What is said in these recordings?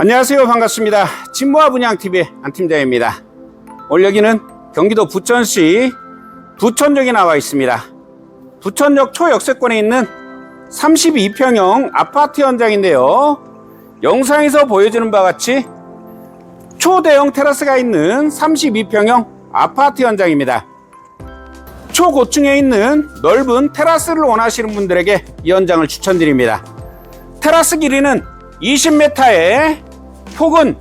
안녕하세요. 반갑습니다. 진모아 분양TV의 안팀장입니다. 오늘 여기는 경기도 부천시 부천역에 나와 있습니다. 부천역 초역세권에 있는 32평형 아파트 현장인데요. 영상에서 보여주는 바와 같이 초대형 테라스가 있는 32평형 아파트 현장입니다. 초고층에 있는 넓은 테라스를 원하시는 분들에게 이 현장을 추천드립니다. 테라스 길이는 20m에 폭은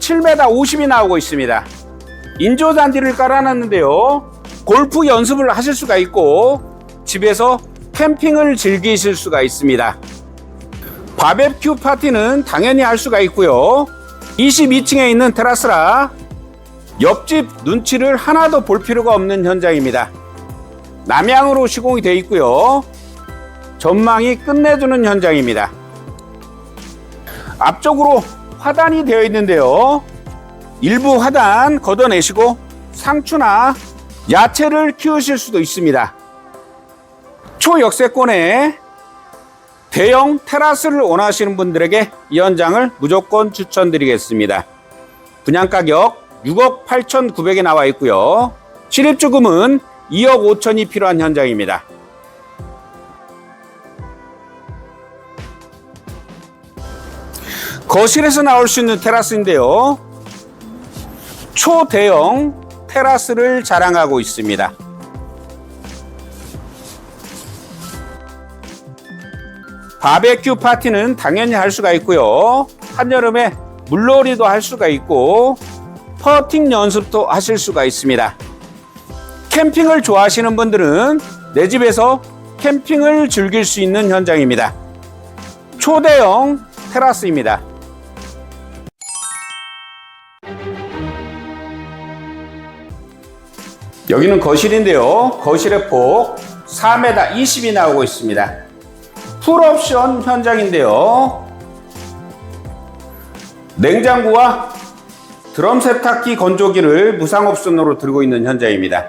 7m 50이 나오고 있습니다. 인조 잔디를 깔아놨는데요. 골프 연습을 하실 수가 있고 집에서 캠핑을 즐기실 수가 있습니다. 바베큐 파티는 당연히 할 수가 있고요. 22층에 있는 테라스라 옆집 눈치를 하나도 볼 필요가 없는 현장입니다. 남향으로 시공이 되어 있고요. 전망이 끝내주는 현장입니다. 앞쪽으로 화단이 되어 있는데요. 일부 화단 걷어내시고 상추나 야채를 키우실 수도 있습니다. 초역세권에 대형 테라스를 원하시는 분들에게 이 현장을 무조건 추천드리겠습니다. 분양 가격 6억 8,900에 나와 있고요. 실입주금은 2억 5천이 필요한 현장입니다. 거실에서 나올 수 있는 테라스인데요. 초대형 테라스를 자랑하고 있습니다. 바베큐 파티는 당연히 할 수가 있고요. 한여름에 물놀이도 할 수가 있고 퍼팅 연습도 하실 수가 있습니다. 캠핑을 좋아하시는 분들은 내 집에서 캠핑을 즐길 수 있는 현장입니다. 초대형 테라스입니다. 여기는 거실인데요. 거실의 폭 4m 20이 나오고 있습니다. 풀옵션 현장인데요. 냉장고와 드럼 세탁기 건조기를 무상 옵션으로 들고 있는 현장입니다.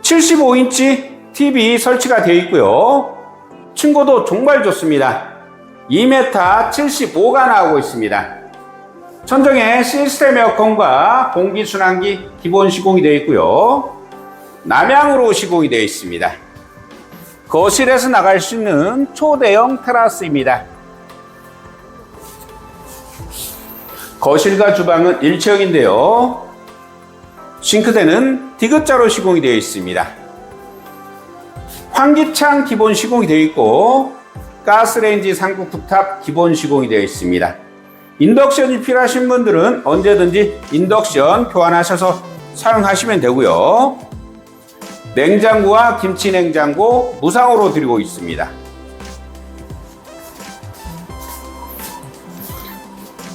75인치 TV 설치가 되어 있고요. 층고도 정말 좋습니다. 2m 75가 나오고 있습니다. 천정에 시스템 에어컨과 공기순환기 기본 시공이 되어 있고요. 남향으로 시공이 되어 있습니다. 거실에서 나갈 수 있는 초대형 테라스입니다. 거실과 주방은 1층인데요. 싱크대는 디귿자로 시공이 되어 있습니다. 환기창 기본 시공이 되어 있고 가스레인지 상부 쿡탑 기본 시공이 되어 있습니다. 인덕션이 필요하신 분들은 언제든지 인덕션 교환하셔서 사용하시면 되고요. 냉장고와 김치 냉장고 무상으로 드리고 있습니다.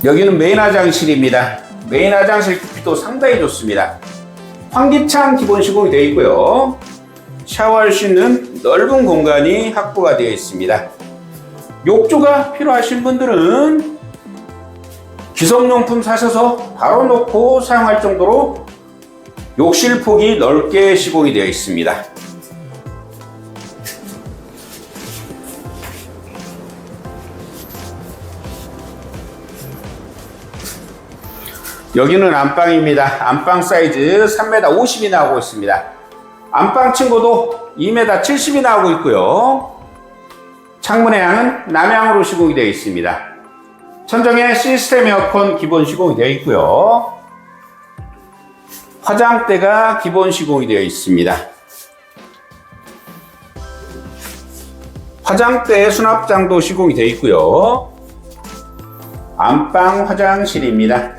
여기는 메인 화장실입니다. 메인 화장실 깊이도 상당히 좋습니다. 환기창 기본 시공이 되어 있고요. 샤워할 수 있는 넓은 공간이 확보가 되어 있습니다. 욕조가 필요하신 분들은 기성용품 사셔서 바로 놓고 사용할 정도로 욕실 폭이 넓게 시공이 되어 있습니다. 여기는 안방입니다. 안방 사이즈 3m 50이 나오고 있습니다. 안방 층고도 2m 70이 나오고 있고요. 창문의 양은 남향으로 시공이 되어 있습니다. 천정에 시스템 에어컨 기본 시공이 되어 있고요. 화장대가 기본 시공이 되어 있습니다. 화장대 수납장도 시공이 되어 있고요. 안방 화장실입니다.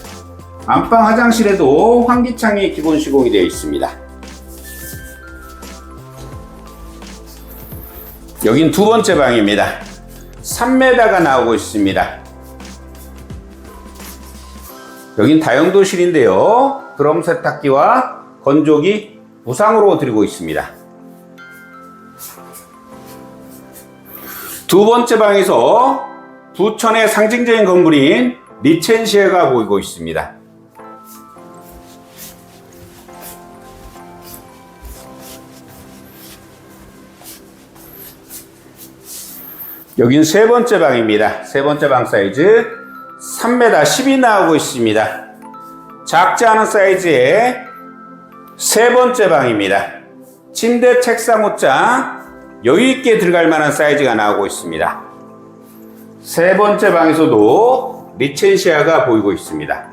안방 화장실에도 환기창이 기본 시공이 되어 있습니다. 여긴 두 번째 방입니다. 3m가 나오고 있습니다. 여긴 다용도실인데요. 드럼 세탁기와 건조기 무상으로 드리고 있습니다. 두 번째 방에서 부천의 상징적인 건물인 리첸시에가 보이고 있습니다. 여긴 세 번째 방입니다. 세 번째 방 사이즈 3m 10이 나오고 있습니다. 작지 않은 사이즈의 세 번째 방입니다. 침대 책상 옷장 여유있게 들어갈 만한 사이즈가 나오고 있습니다. 세 번째 방에서도 리첸시아가 보이고 있습니다.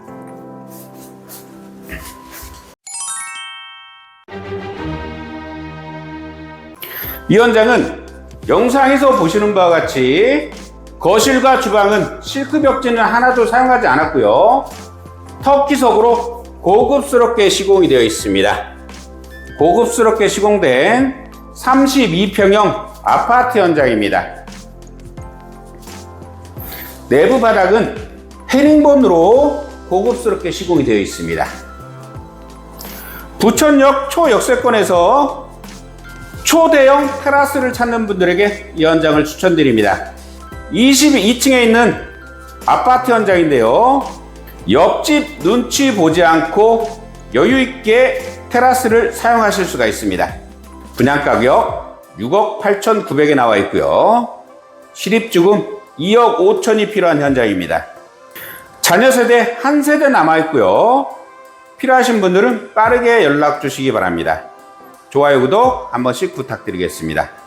이 현장은 영상에서 보시는 바와 같이 거실과 주방은 실크 벽지는 하나도 사용하지 않았고요. 터키석으로 고급스럽게 시공이 되어 있습니다. 고급스럽게 시공된 32평형 아파트 현장입니다. 내부 바닥은 헤링본으로 고급스럽게 시공이 되어 있습니다. 부천역 초역세권에서 초대형 테라스를 찾는 분들에게 이 현장을 추천드립니다. 22층에 있는 아파트 현장인데요. 옆집 눈치 보지 않고 여유 있게 테라스를 사용하실 수가 있습니다. 분양 가격 6억 8,900에 나와 있고요. 실입주금 2억 5천이 필요한 현장입니다. 자녀 세대 한 세대 남아 있고요. 필요하신 분들은 빠르게 연락 주시기 바랍니다. 좋아요, 구독 한 번씩 부탁드리겠습니다.